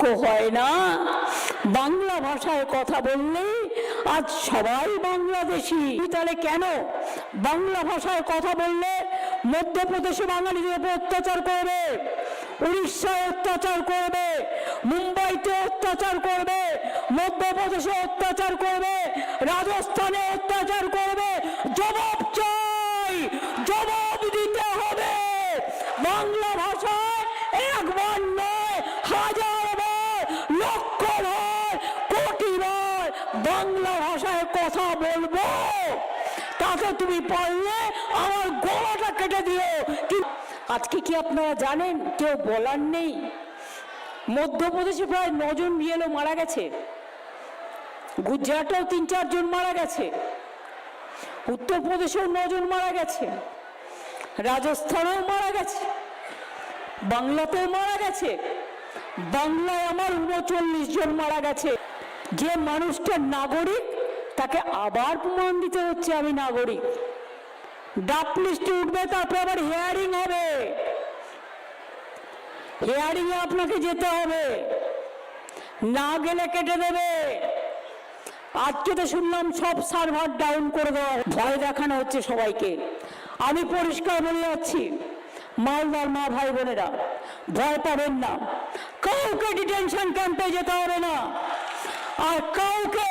লক্ষ্য হয় না। বাংলা ভাষায় কথা বললে আজ সবাই বাংলাদেশি। তাহলে কেন? বাংলা ভাষায় কথা বললে মধ্যপ্রদেশে বাঙালিদের উপর অত্যাচার করবে, উড়িষ্যায় অত্যাচার করবে, মুম্বাইতে অত্যাচার করবে, মধ্যপ্রদেশে অত্যাচার করবে, রাজস্থানে অত্যাচার করবে, জবাব চাই জবাব দিতে হবে বাংলা ভাষায় একবার নয় হাজার বার লক্ষ বার কোটি বার বাংলা ভাষায় কথা বলব। তাতে তুমি পারলে আমার গলাটা কেটে দিও। আজকে কি আপনারা জানেন, কেউ বলার নেই? মধ্যপ্রদেশে প্রায় নজন বিএলও মারা গেছে। গুজরাটেও তিন চারজন মারা গেছে। উত্তরপ্রদেশেও নজন মারা গেছে। রাজস্থানেও মারা গেছে। বাংলাতেও মারা গেছে। বাংলায় আমার উনচল্লিশ জন মারা গেছে। যে মানুষটা নাগরিক, তাকে আবার প্রমাণ দিতে হচ্ছে আমি নাগরিক। ডাক লিস্টে উঠবে, তারপরে আবার হেয়ারিং হবে। হিয়ারিং এ আপনাকে যেতে হবে। না গেলে কেটে দেবে। আজকে তো শুনলাম সব সার্ভার ডাউন করে দেওয়া ভয় দেখানো হচ্ছে সবাইকে। আমি পরিষ্কার বলে যাচ্ছি, মালদার মা ভাই বোনেরা, ভয় পাবেন না। কাউকে ডিটেনশন ক্যাম্পে যেতে হবে না। আর কাউকে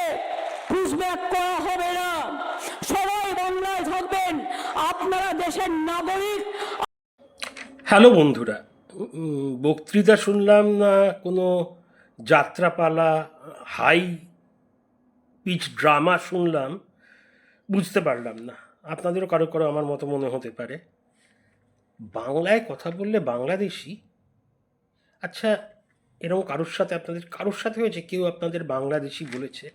পুষব্যাক করা হবে না। সবাই বাংলায় থাকবেন। আপনারা দেশের নাগরিক। হ্যালো বন্ধুরা, বক্তৃতা শুনলাম না কোনো যাত্রাপালা, হাই পিচ ড্রামা শুনলাম, বুঝতে পারলাম না। আপনাদেরও কারও কারও আমার মতো মনে হতে পারে। বাংলায় কথা বললে বাংলাদেশি? আচ্ছা এরকম কারোর সাথে আপনাদের, কারোর সাথে হয়েছে? কেউ আপনাদের বাংলাদেশি বলেছে?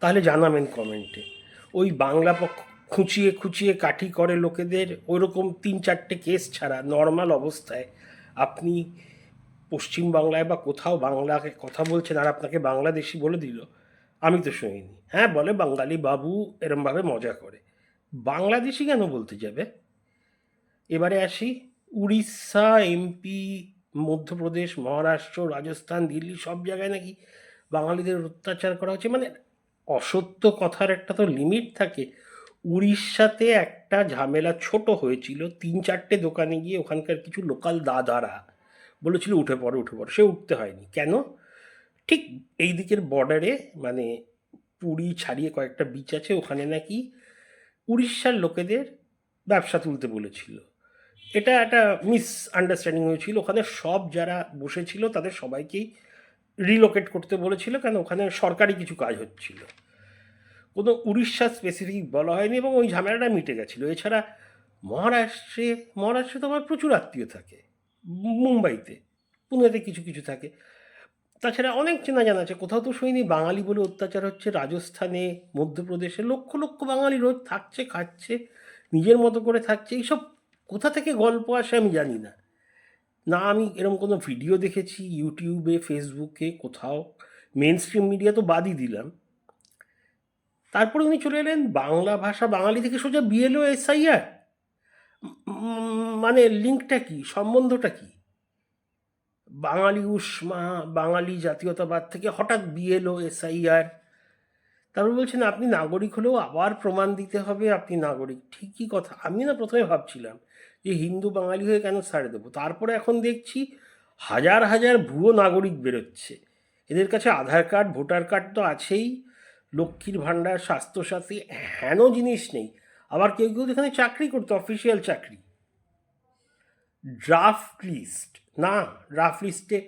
তাহলে জানাবেন কমেন্টে। ওই বাংলা পক্ষ খুঁচিয়ে খুঁচিয়ে কাঠি করে লোকেদের ওইরকম তিন চারটে কেস ছাড়া নর্মাল অবস্থায় আপনি পশ্চিম বাংলায় বা কোথাও বাংলাকে কথা বলছেন আর আপনাকে বাংলাদেশি বলে দিল, আমি তো শুনিনি। হ্যাঁ বলে বাঙালি বাবু এরমভাবে মজা করে। বাংলাদেশি কেন বলতে যাবে? এবারে আসি, উড়িষ্যা এমপি মধ্যপ্রদেশ, মহারাষ্ট্র, রাজস্থান, দিল্লি সব জায়গায় নাকি বাঙালিদের অত্যাচার করা হচ্ছে। মানে অসত্য কথার একটা তো লিমিট থাকে। উড়িষ্যাতে একটা ঝামেলা ছোট হয়েছিল। তিন চারটে দোকানে গিয়ে ওখানকার কিছু লোকাল দাদারা বলেছিল, উঠে পড়ো উঠে পড়ো। সে উঠতে হয়নি। কেন? ঠিক এই দিকের বর্ডারে মানে পুরী ছাড়িয়ে কয়েকটা বিচ আছে। ওখানে নাকি উড়িষ্যার লোকেদের ব্যবসা তুলতে বলেছিল। এটা একটা মিস আন্ডারস্ট্যান্ডিং হয়েছিল। ওখানে সব যারা বসেছিল, তাদের সবাইকেই রিলোকেট করতে বলেছিল, কেন ওখানে সরকারি কিছু কাজ হচ্ছিল। কোনো উড়িষ্যা স্পেসিফিক বলা হয়নি এবং ওই ঝামেলাটা মিটে গেছিল। এছাড়া মহারাষ্ট্রে মহারাষ্ট্রে তো আমার প্রচুর আত্মীয় থাকে, মুম্বাইতে, পুনেতে কিছু কিছু থাকে। তাছাড়া অনেক চেনা জানা আছে। কোথাও তো শুনিনি বাঙালি বলে অত্যাচার হচ্ছে রাজস্থানে, মধ্যপ্রদেশে। লক্ষ লক্ষ বাঙালি রোজ থাকছে, খাচ্ছে, নিজের মতো করে থাকছে, এইসব কোথা থেকে গল্প আসে আমি জানি না। না, আমি এরকম কোনো ভিডিও দেখেছি ইউটিউবে ফেসবুকে কোথাও। মেন স্ট্রিম মিডিয়া তো বাদই দিলাম। তারপরে উনি চলে এলেন বাংলা ভাষা, বাঙালি থেকে সোজা বিএলও এসআইআর মানে লিঙ্কটা কি? সম্বন্ধটা কি? বাঙালি উষ্মা, বাঙালি জাতীয়তাবাদ থেকে হঠাৎ বিএলও এসআইআর তারপর বলছেন, আপনি নাগরিক হলেও আবার প্রমাণ দিতে হবে, আপনি নাগরিক। ঠিকই কথা। আমি না প্রথমে ভাবছিলাম যে হিন্দু বাঙালি হয়ে কেন ছাড়ে দেবো? তারপরে এখন দেখছি হাজার হাজার ভুয়ো নাগরিক বেরোচ্ছে। এদের কাছে আধার কার্ড, ভোটার কার্ড তো আছেই। লক্ষ্মীর ভাণ্ডার, স্বাস্থ্যসাথী, হেন জিনিস নেই। আবার কেউ কেউ এখানে চাকরি করতো অফিসিয়াল চাকরি। ড্রাফট লিস্ট না ড্রাফট লিস্টে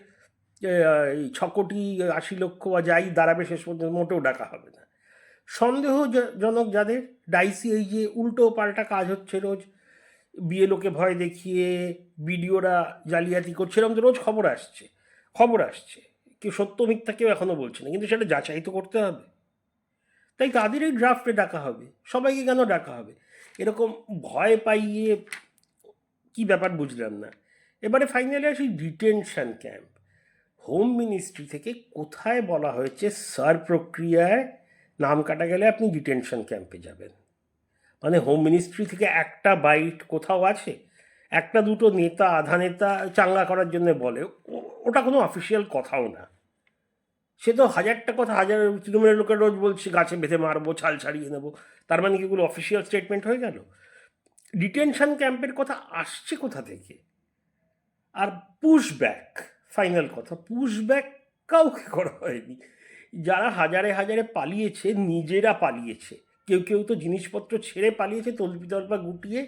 এই ছ কোটি আশি লক্ষ বা যাই দাঁড়াবে শেষ পর্যন্ত মোটেও ডাকা হবে না। সন্দেহজনক যাদের, ডাইসি এই যে উল্টো পাল্টা কাজ হচ্ছে রোজ। বিএলওকে ভয় দেখিয়ে বিডিওরা জালিয়াতি করছে এরকম তো রোজ খবর আসছে খবর আসছে। কেউ সত্য মিথ্যা কেউ এখনও বলছে না, কিন্তু সেটা যাচাই তো করতে হবে। তাই তাদের এই ড্রাফটে ডাকা হবে, সবাইকে কেন ডাকা হবে? এরকম ভয় পাইয়ে কি ব্যাপার বুঝলাম না। এবারে ফাইনালি আসি ডিটেনশন ক্যাম্প হোম মিনিস্ট্রি থেকে কোথায় বলা হয়েছে? সার প্রক্রিয়ায় নাম কাটা গেলে আপনি ডিটেনশন ক্যাম্পে যাবেন। মানে হোম মিনিস্ট্রি থেকে একটা বাইট কোথাও আছে? একটা দুটো নেতা, আধা নেতা চাঙ্গা করার জন্য বলে। ওটা কোনো অফিসিয়াল কথাও না। সে তো হাজারটা কথা, হাজার তৃণমূলের লোকের রোজ বলছে, গাছে বেঁধে মারবো, ছাল ছাড়িয়ে নেব। তার মানে কি এগুলো অফিসিয়াল স্টেটমেন্ট হয়ে গেল? ডিটেনশন ক্যাম্পের কথা আসছে কোথা থেকে? আর পুশ ব্যাক ফাইনাল কথা পুশ ব্যাক কাউকে করা হয়নি। যারা হাজারে হাজারে পালিয়েছে, নিজেরা পালিয়েছে। কেউ কেউ তো জিনিসপত্র ছেড়ে পালিয়েছে তল্পি তল্পা গুটিয়ে,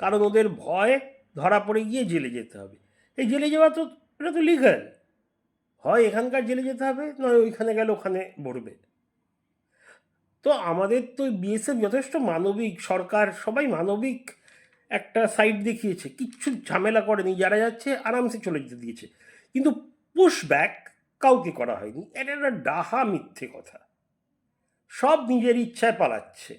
কারণ ওদের ভয়, ধরা পড়ে গিয়ে জেলে যেতে হবে। এই জেলে যাওয়া তো, এটা তো লিগাল হয় এখানকার জেলে যেতে হবে, নয় ওইখানে গেলে ওখানে ভরবে তো আমাদের তো বিএসএফ যথেষ্ট মানবিক, সরকার সবাই মানবিক একটা সাইড দেখিয়েছে, কিচ্ছু ঝামেলা করেনি, যারা যাচ্ছে আরামসে চলে যেতে দিয়েছে। কিন্তু পুশ ব্যাক কাউকে করা হয়নি, এটা একটা ডাহা মিথ্যে কথা। সব নিজের ইচ্ছায় পালাচ্ছে।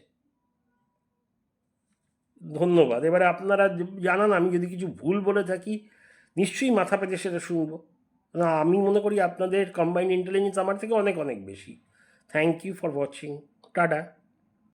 ধন্যবাদ। এবারে আপনারা জানান, আমি যদি কিছু ভুল বলে থাকি, নিশ্চয়ই মাথা পেতে সেটা শুনব। না, আমি মনে করি আপনাদের কম্বাইন্ড ইন্টেলিজেন্স আমার থেকে অনেক অনেক বেশি। Thank you for watching tata.